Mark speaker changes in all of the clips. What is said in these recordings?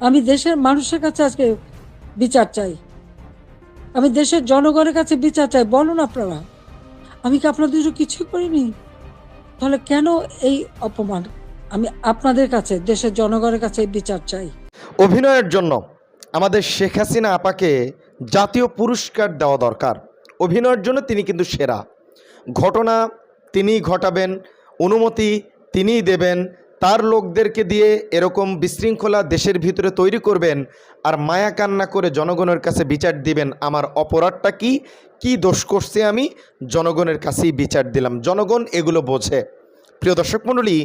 Speaker 1: আমি দেশের মানুষের কাছে আজকে বিচার চাই। আমি দেশের জনগণের কাছে বিচার চাই, বলুন আপনারা। আমি কি আপনাদের কিছুই করিনি? তাহলে কেন এই অপমান? আমি আপনাদের কাছে, দেশের জনগণের কাছে বিচার চাই।
Speaker 2: অভিনয়ের জন্য আমাদের শেখ হাসিনা আপাকে জাতীয় পুরস্কার দেওয়া দরকার। অভিনয়ের জন্য তিনি কিন্তু সেরা। ঘটনা তিনিই ঘটাবেন, অনুমতি তিনিই দেবেন তার লোকদেরকে দিয়ে এরকম বিশৃঙ্খলা দেশের ভিতরে তৈরি করবেন আর মায়া কান্না করে জনগণের কাছে বিচার দিবেন, আমার অপরাধটা কি? কি দোষ করছে আমি? জনগণের কাছেই বিচার দিলাম। জনগণ এগুলো বোঝে। প্রিয় দর্শক মণ্ডলী,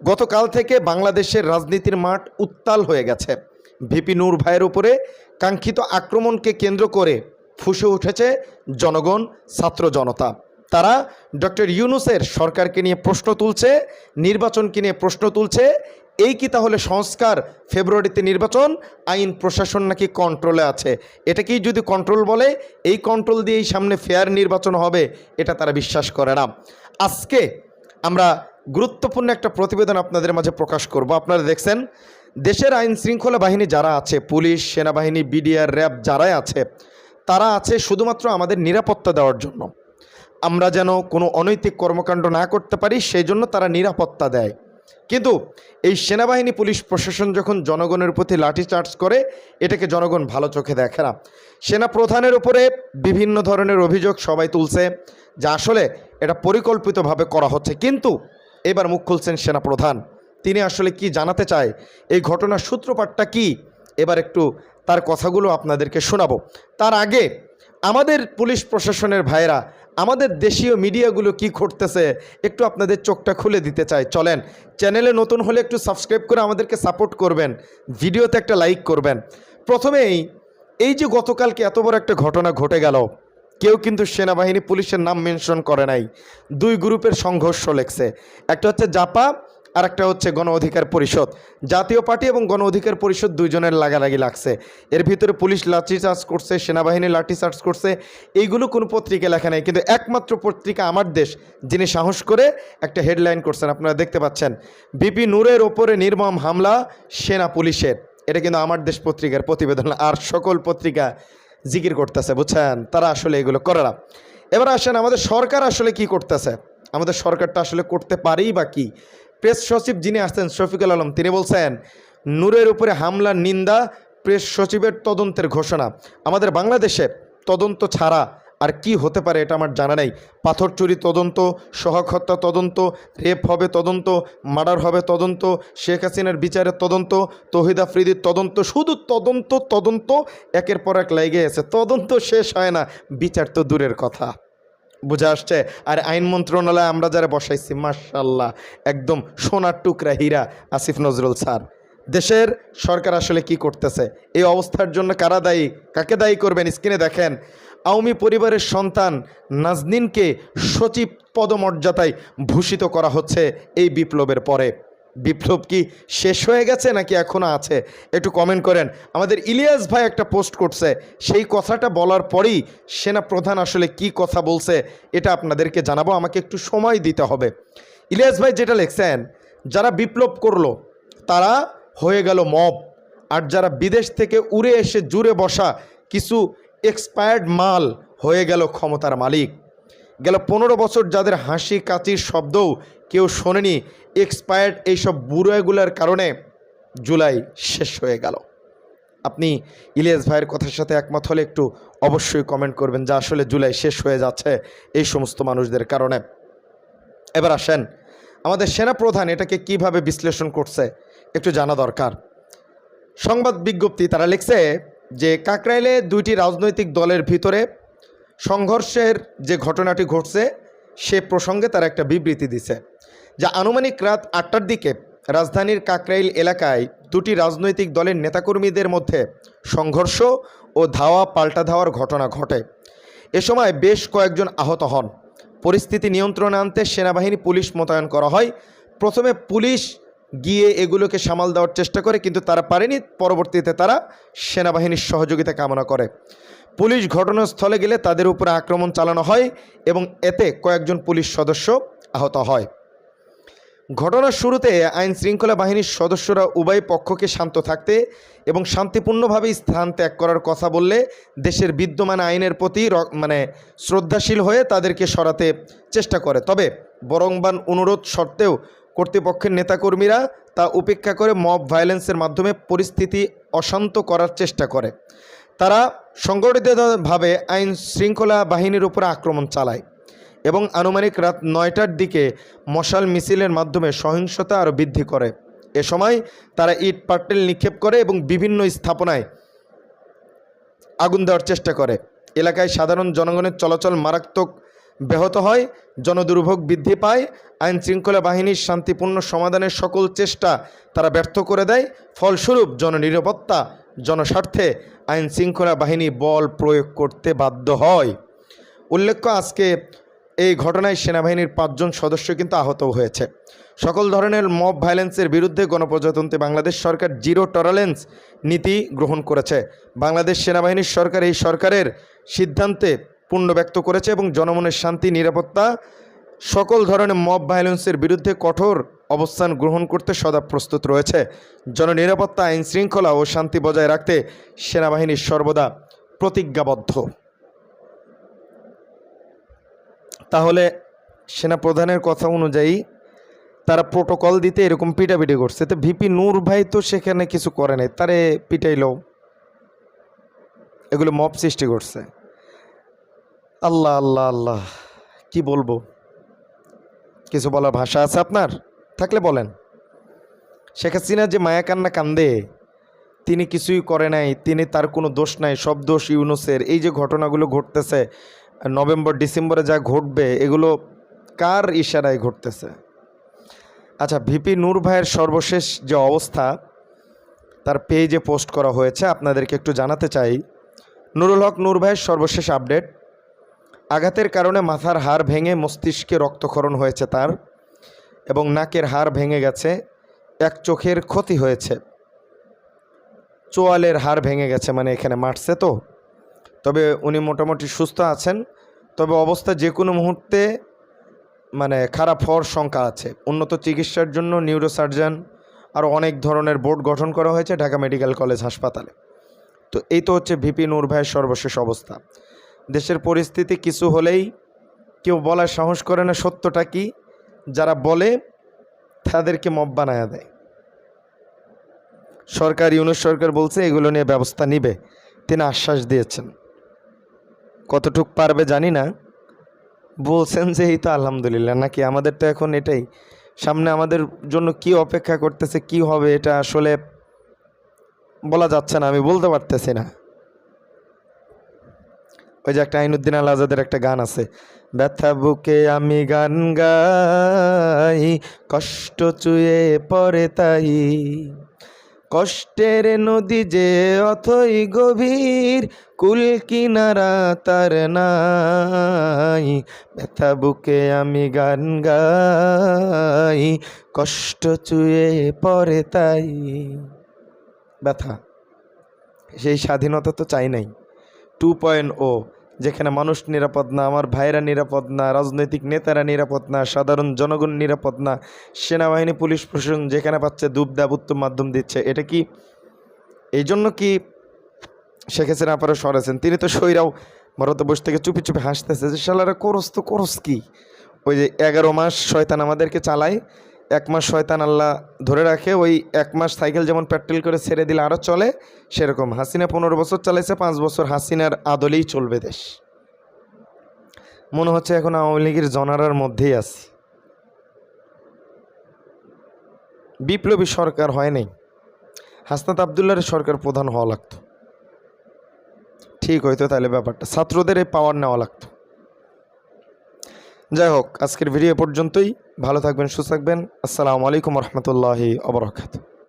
Speaker 2: গতকাল থেকে বাংলাদেশের রাজনীতির মাঠ উত্তাল হয়ে গেছে। ভিপি নূর ভাইয়ের উপরে কাঙ্ক্ষিত আক্রমণকে কেন্দ্র করে ফুসে উঠেছে জনগণ, ছাত্র জনতা। তারা ডক্টর ইউনুসের সরকারকে নিয়ে প্রশ্ন তুলছে, নির্বাচনকে নিয়ে প্রশ্ন তুলছে, এই কি তাহলে সংস্কার ফেব্রুয়ারিতে নির্বাচন, আইন প্রশাসন নাকি কন্ট্রোলে আছে? এটাকেই যদি কন্ট্রোল বলে, এই কন্ট্রোল দিয়েই সামনে ফেয়ার নির্বাচন হবে, এটা তারা বিশ্বাস করে না। আজকে আমরা গুরুত্বপূর্ণ একটা প্রতিবেদন আপনাদের মাঝে প্রকাশ করব। আপনারা দেখছেন, দেশের আইন শৃঙ্খলা বাহিনী যারা আছে, পুলিশ, সেনাবাহিনী, বিডিআর, র্যাব যারাই আছে, তারা আছে শুধুমাত্র আমাদের নিরাপত্তা দেওয়ার জন্য। আমরা যেন কোনো অনৈতিক কর্মকাণ্ড না করতে পারি, সেই জন্য তারা নিরাপত্তা দেয়। কিন্তু এই সেনাবাহিনী, পুলিশ প্রশাসন যখন জনগণের প্রতি লাঠিচার্জ করে, এটাকে জনগণ ভালো চোখে দেখে না। সেনা প্রধানের উপরে বিভিন্ন ধরনের অভিযোগ সবাই তুলছে যে আসলে এটা পরিকল্পিতভাবে করা হচ্ছে। কিন্তু এবার মুখ খুলছেন সেনা প্রধান। তিনি আসলে কি জানাতে চায়? এই ঘটনার সূত্রপাতটা কি? এবার একটু তার কথাগুলো আপনাদেরকে শোনাবো। তার আগে আমাদের পুলিশ প্রশাসনের ভাইয়েরা আমাদের দেশীয় মিডিয়াগুলো কি ঘটতেছে একটু আপনাদের চোখটা খুলে দিতে চাই। চলেন, চ্যানেলে নতুন হলে একটু সাবস্ক্রাইব করে আমাদেরকে সাপোর্ট করবেন, ভিডিওতে একটা লাইক করবেন। প্রথমেই, এই যে গতকালকে এত বড় একটা ঘটনা ঘটে গেল, কেউ কিন্তু সেনাবাহিনী পুলিশের নাম মেনশন করে নাই। দুই গ্রুপের সংঘর্ষ লেখছে একটা হচ্ছে জাপা আর একটা হচ্ছে গণ অধিকার পরিষদ। জাতীয় পার্টি এবং গণ অধিকার পরিষদ দুইজনের লাগালাগি লাগছে। এর ভিতরে পুলিশ লাঠি লাঠিচার্জ করছে, সেনাবাহিনী লাঠিচার্জ করছে, এইগুলো কোনো পত্রিকা লেখা নেই। কিন্তু একমাত্র পত্রিকা আমার দেশ, যিনি সাহস করে একটা হেডলাইন করছেন, আপনারা দেখতে পাচ্ছেন। বিপি নূরের ওপরে নির্মম হামলা, সেনা পুলিশের। এটা কিন্তু আমার দেশ পত্রিকার প্রতিবেদন, আর সকল পত্রিকা জিকির করতেছে, বুঝছেন? তারা আসলে এগুলো করে না। এবার আসেন, আমাদের সরকার আসলে কি করতেছে? আমাদের সরকারটা আসলে করতে পারেই বা কি? প্রেস সচিব যিনি আসতেন শফিকুল আলম, তিনি বলছেন, নূরের উপরে হামলার নিন্দা প্রেস সচিবের তদন্তের ঘোষণা। আমাদের বাংলাদেশে তদন্ত ছাড়া আর কি হতে পারে এটা আমার জানা নেই। পাথর চুরি তদন্ত সহক হত্যা তদন্ত, রেপ হবে তদন্ত, মার্ডার হবে তদন্ত, শেখ হাসিনার বিচারের তদন্ত, তহিদ আফ্রিদির তদন্ত, শুধু তদন্ত তদন্ত, একের পর এক লেগে আছে তদন্ত শেষ হয় না। বিচার তো দূরের কথা। বুঝে আসছে? আর আইন মন্ত্রণালয়ে আমরা যারা বসাইছি মার্শাল্লাহ একদম সোনার টুকরা হীরা আসিফ নজরুল স্যার। দেশের সরকার আসলে কি করতেছে? এই অবস্থার জন্য কারা দায়ী? কাকে দায়ী করবেন? স্ক্রিনে দেখেন, আওয়ামী পরিবারের সন্তান নাজনিনকে সচিব পদমর্যাদায় ভূষিত করা হচ্ছে এই বিপ্লবের পরে। বিপ্লব কি শেষ হয়ে গেছে নাকি এখনও আছে? একটু কমেন্ট করেন। আমাদের ইলিয়াস ভাই একটা পোস্ট করছে। সেই কথাটা বলার পরেই সেনা প্রধান আসলে কি কথা বলছে এটা আপনাদেরকে জানাব। আমাকে একটু সময় দিতে হবে। ইলিয়াস ভাই যেটা লিখছেন, যারা বিপ্লব করল, তারা হয়ে গেল মব। আর যারা বিদেশ থেকে উড়ে এসে জুড়ে বসা কিছু এক্সপায়ার্ড মাল হয়ে গেল ক্ষমতার মালিক। গেল পনেরো বছর যাদের হাসি কাচির শব্দও কেউ শোনেনি এক্সপায়ার্ড এইসব বুড়োগুলোর কারণে জুলাই শেষ হয়ে গেল। আপনি ইলিয়াস ভাইয়ের কথার সাথে একমত হলে একটু অবশ্যই কমেন্ট করবেন যা আসলে জুলাই শেষ হয়ে যাচ্ছে এই সমস্ত মানুষদের কারণে। এবার আসেন, আমাদের সেনাপ্রধান এটাকে কীভাবে বিশ্লেষণ করছে একটু জানা দরকার। সংবাদ বিজ্ঞপ্তি তারা লিখছে যে কাকরাইলে দুইটি রাজনৈতিক দলের ভিতরে সংঘর্ষের যে ঘটনাটি ঘটছে, সে প্রসঙ্গে তারা একটা বিবৃতি দিছে। যা আনুমানিক রাত আটটার দিকে রাজধানীর কাকরাইল এলাকায় দুটি রাজনৈতিক দলের নেতাকর্মীদের মধ্যে সংঘর্ষ ও ধাওয়া পাল্টা ধাওয়ার ঘটনা ঘটে। এ সময় বেশ কয়েকজন আহত হন। পরিস্থিতি নিয়ন্ত্রণে আনতে সেনাবাহিনী পুলিশ মোতায়েন করা হয়। প্রথমে পুলিশ গিয়ে এগুলোকে সামাল দেওয়ার চেষ্টা করে, কিন্তু তারা পারেনি। পরবর্তীতে তারা সেনাবাহিনীর সহযোগিতা কামনা করে। পুলিশ ঘটনাস্থলে গেলে তাদের উপরে আক্রমণ চালানো হয় এবং এতে কয়েকজন পুলিশ সদস্য আহত হয়। ঘটনার শুরুতে আইন শৃঙ্খলা বাহিনীর সদস্যরা উভয় পক্ষকে শান্ত থাকতে এবং শান্তিপূর্ণভাবে স্থান ত্যাগ করার কথা বললে দেশের বিদ্যমান আইনের প্রতি মানে শ্রদ্ধাশীল হয়ে তাদেরকে সরাতে চেষ্টা করে। তবে বরংবান অনুরোধ সত্ত্বেও কর্তৃপক্ষের নেতাকর্মীরা তা উপেক্ষা করে মব ভায়োলেন্সের মাধ্যমে পরিস্থিতি অশান্ত করার চেষ্টা করে। তারা সংগঠিতভাবে আইন শৃঙ্খলা বাহিনীর উপর আক্রমণ চালায় এবং আনুমানিক রাত নয়টার দিকে মশাল মিছিলের মাধ্যমে সহিংসতা আরও বৃদ্ধি করে। এ সময় তারা ইট, পাট্টেল নিক্ষেপ করে এবং বিভিন্ন স্থাপনায় আগুন দেওয়ার চেষ্টা করে। এলাকায় সাধারণ জনগণের চলাচল মারাত্মক ব্যাহত হয়, জনদুর্ভোগ বৃদ্ধি পায়, আইন শৃঙ্খলা বাহিনীর শান্তিপূর্ণ সমাধানের সকল চেষ্টা তারা ব্যর্থ করে দেয়। ফলস্বরূপ জননিরাপত্তা জনস্বার্থে আইন শৃঙ্খলা বাহিনী বল প্রয়োগ করতে বাধ্য হয়। উল্লেখ্য, আজকে এই ঘটনায় সেনাবাহিনীর পাঁচজন সদস্য কিন্তু আহত হয়েছে। সকল ধরনের মব ভায়োলেন্সের বিরুদ্ধে গণপ্রজাতন্ত্রী বাংলাদেশ সরকার জিরো টলারেন্স নীতি গ্রহণ করেছে। বাংলাদেশ সেনাবাহিনীর সরকার এই সরকারের সিদ্ধান্তে পূর্ণ ব্যক্ত করেছে এবং জনমনের শান্তি, নিরাপত্তা, সকল ধরনের মব ভায়োলেন্সের বিরুদ্ধে কঠোর অবস্থান গ্রহণ করতে সদা প্রস্তুত রয়েছে। জননিরাপত্তা, আইন শৃঙ্খলা ও শান্তি বজায় রাখতে সেনাবাহিনী সর্বদা প্রতিজ্ঞাবদ্ধ। তাহলে সেনাপ্রধানের কথা অনুযায়ী তারা প্রোটোকল দিতে এরকম পিটাপিটি করছে। তো ভিপি নূর ভাই তো সেখানে কিছু করে নাই, তারে পিটাইলো। এগুলো মব সৃষ্টি করছে। আল্লাহ আল্লাহ আল্লাহ, কি বলব? কিছু বলার ভাষা আছে আপনার? থাকলে বলেন। শেখ হাসিনা যে মায়া কান্না কান্দে, তিনি কিছুই করে নাই, তিনি তার কোনো দোষ নাই, সব দোষ ইউনুসের। এই যে ঘটনাগুলো ঘটতেছে, নভেম্বর, ডিসেম্বরে যা ঘটবে, এগুলো কার ইশারায় ঘটতেছে? আচ্ছা ভিপি নূর ভাইয়ের সর্বশেষ যে অবস্থা, তার পেজে পোস্ট করা হয়েছে, আপনাদেরকে একটু জানাতে চাই। নুরুল হক নূর ভাইয়ের সর্বশেষ আপডেট, আঘাতের কারণে মাথার হাড় ভেঙে মস্তিষ্কে রক্তক্ষরণ হয়েছে তার। এবং নাকের হাড় ভেঙে গেছে, এক চোখের ক্ষতি হয়েছে। চোয়ালের হাড় ভেঙে গেছে মানে এখানে মারছে তো। তবে উনি মোটামুটি সুস্থ আছেন। তবে অবস্থা যে কোনো মুহূর্তে মানে খারাপ হওয়ার শঙ্কা আছে। উন্নত চিকিৎসার জন্য নিউরোসার্জন আরও অনেক ধরনের বোর্ড গঠন করা হয়েছে ঢাকা মেডিকেল কলেজ হাসপাতালে। তো এই তো হচ্ছে ভিপি নূর ভাইয়ের সর্বশেষ অবস্থা। দেশের পরিস্থিতি কিছু হলেই কেউ বলার সাহস করে না সত্যটা কি? যারা বলে, তাদেরকে মব বানায়া দেয়। সরকার, ইউনুস সরকার বলছে, এগুলো নিয়ে ব্যবস্থা নিবে। তিনি আশ্বাস দিয়েছেন। কতটুক পারবে জানি না। বলছেন যে, এই তো আলহামদুলিল্লাহ, নাকি আমাদের তো এখন এটাই। সামনে আমাদের জন্য কি অপেক্ষা করতেছে, কি হবে, এটা আসলে বলা যাচ্ছে না, আমি বলতে পারতেছি না। ওই যে একটা আইনুদ্দিন আল আজাদের একটা গান আছে, ব্যথা বুকে আমি গান গাই, কষ্ট চুয়ে পরে তাই। কষ্টের নদী যে অথই গভীর, কুল কিনারা তার নাই। ব্যথা বুকে আমি গান গাই, কষ্ট চুয়ে পরে তাই। ব্যথা, সেই স্বাধীনতা তো চাই নাই। টু পয়েন্ট ও যেখানে মানুষ নিরাপদ না, আমার ভাইরা নিরাপদ না, রাজনৈতিক নেতারা নিরাপদ না, সাধারণ জনগণ নিরাপদ না, সেনাবাহিনী, পুলিশ প্রশাসন যেখানে পাচ্ছে দুবদাব উত্তম মাধ্যম দিচ্ছে। এটা কি এই জন্য কি শেখ হাসিনা আপারও সরেছেন তিনি তো সৈরাও ভারতে বসে থেকে চুপি চুপি হাসতেছে যে, শালারা করস তো করস কি? ওই যে এগারো মাস শয়তান আমাদেরকে চালায় এক মাস শয়তান আল্লাহ ধরে রাখে, ওই এক মাস সাইকেল যেমন পেট্রোল করে ছেড়ে দিলে আরও চলে, সেরকম। হাসিনা পনেরো বছর চালাইছে, পাঁচ বছর হাসিনার আদলেই চলবে দেশ। মনে হচ্ছে এখন আওয়ামী লীগের জনারার মধ্যেই আছি। বিপ্লবী সরকার হয় নাই। হাসনাত আবদুল্লার সরকার প্রধান হওয়া লাগতো। ঠিক হয়তো তাহলে ব্যাপারটা। ছাত্রদের এই পাওয়ার নেওয়া লাগতো। যাই হোক আজকের ভিডিও পর্যন্তই। ভালো থাকবেন সুস্থ থাকবেন। আসসালামু আলাইকুম রহমতুল্লাহি অবরকাত